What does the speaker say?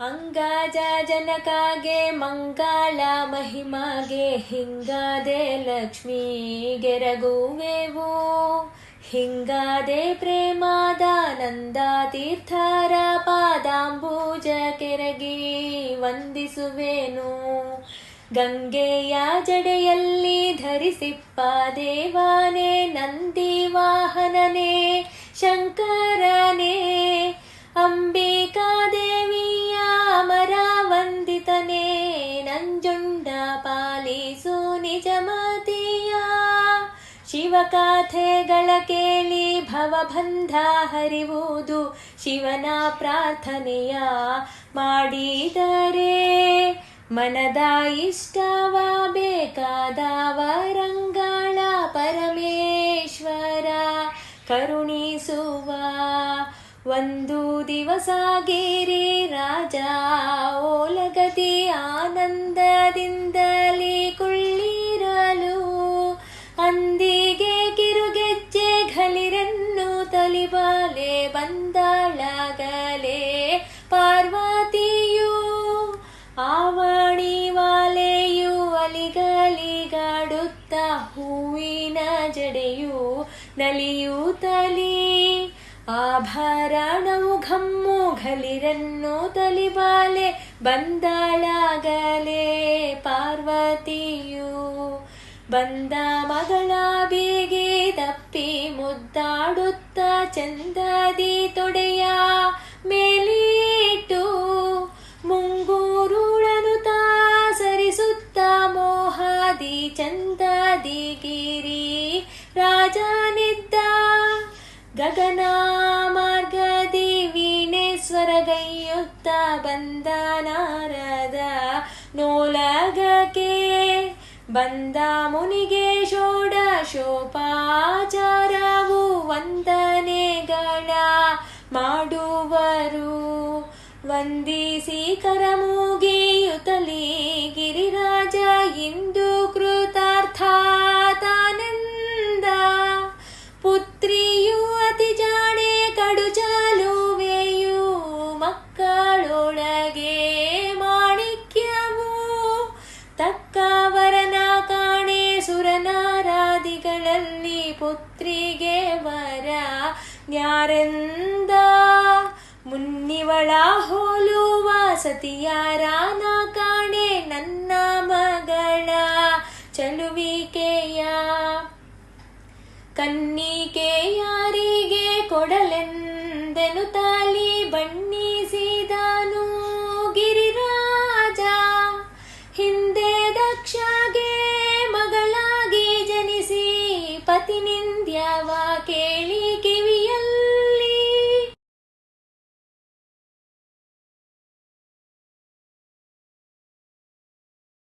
ಅಂಗಾಜ ಜನಕಾಗೆ ಮಂಗಳ ಮಹಿಮಾಗೆ, ಹಿಂಗಾದೆ ಲಕ್ಷ್ಮೀ ಗೆರಗುವೆವು ಹಿಂಗಾದೆ ಪ್ರೇಮಾದ ನಂದ ತೀರ್ಥರ ಪಾದಾಂಬೂಜ ಕೆರಗಿ ವಂದಿಸುವೆನು. ಗಂಗೆಯ ಜಡೆಯಲ್ಲಿ ಧರಿಸಿಪ್ಪ ದೇವಾನೇ, ನಂದಿ ವಾಹನನೇ, ಶಂಕರನೇ. ಪಾಲಿಸು ನಿಜಮತಿಯ ಶಿವಕಾಥೆಗಳ ಕೇಳಿ ಭವಬಂಧ ಹರಿವುದು ಶಿವನ ಪ್ರಾರ್ಥನೆಯ ಮಾಡಿದರೆ ಮನದ ಇಷ್ಟವ ಬೇಕಾದ ವರಂಗಳ ಪರಮೇಶ್ವರ ಕರುಣಿಸುವ ಒಂದು ದಿವಸ ಗಿರಿ ರಾಜ ಓಲಗತಿ ಆನಂದದಿಂದಲೇ ಹೂವಿನ ಜಡೆಯು ನಲಿಯೂತಲೀ ಆಭರಣವು ಘಮ್ಮು ಘಲಿರನ್ನು ತಲಿಬಾಲೆ, ಬಂದಾಳಾಗಲೇ ಪಾರ್ವತಿಯು. ಬಂದ ಮಗಳ ಬೀಗಿ ತಪ್ಪಿ ಮುದ್ದಾಡುತ್ತ ಚಂದದಿ ತೊಡೆಯ ಮೇಲಿಟ್ಟು, ಮುಂಗೂರುಳನು ತಾ ಸರಿಸುತ್ತ ಮೋಹಾದಿ ಚಂದದಿ ಗಿರಿ ರಾಜನಿದ್ದ ಗಗನ ಮಾರ್ಗದಿ ವೀಣೆ ಸ್ವರಗೈಯುತ್ತ ಬಂದ ನಾರದ ನೋಲಗಕ್ಕೆ ಬಂದ ಮುನಿಗೆ ಷೋಡಶೋಪಾಚಾರವು ವಂದನೆಗಳ ಮಾಡುವರು. ವಂದಿಸಿ ಕರಮೂಗಿಯುತ್ತಲಿ ಪುತ್ರಿಗೆ ವರ ನ್ಯಾರೆಂದ? ಮುನ್ನಿವಳ ಹೋಲುವ ಸತಿಯಾರಾನ ಕಾಣೆ ನನ್ನ ಮಗಳ ಚಲುವಿಕೆಯ. ಕನ್ನಿಕೆ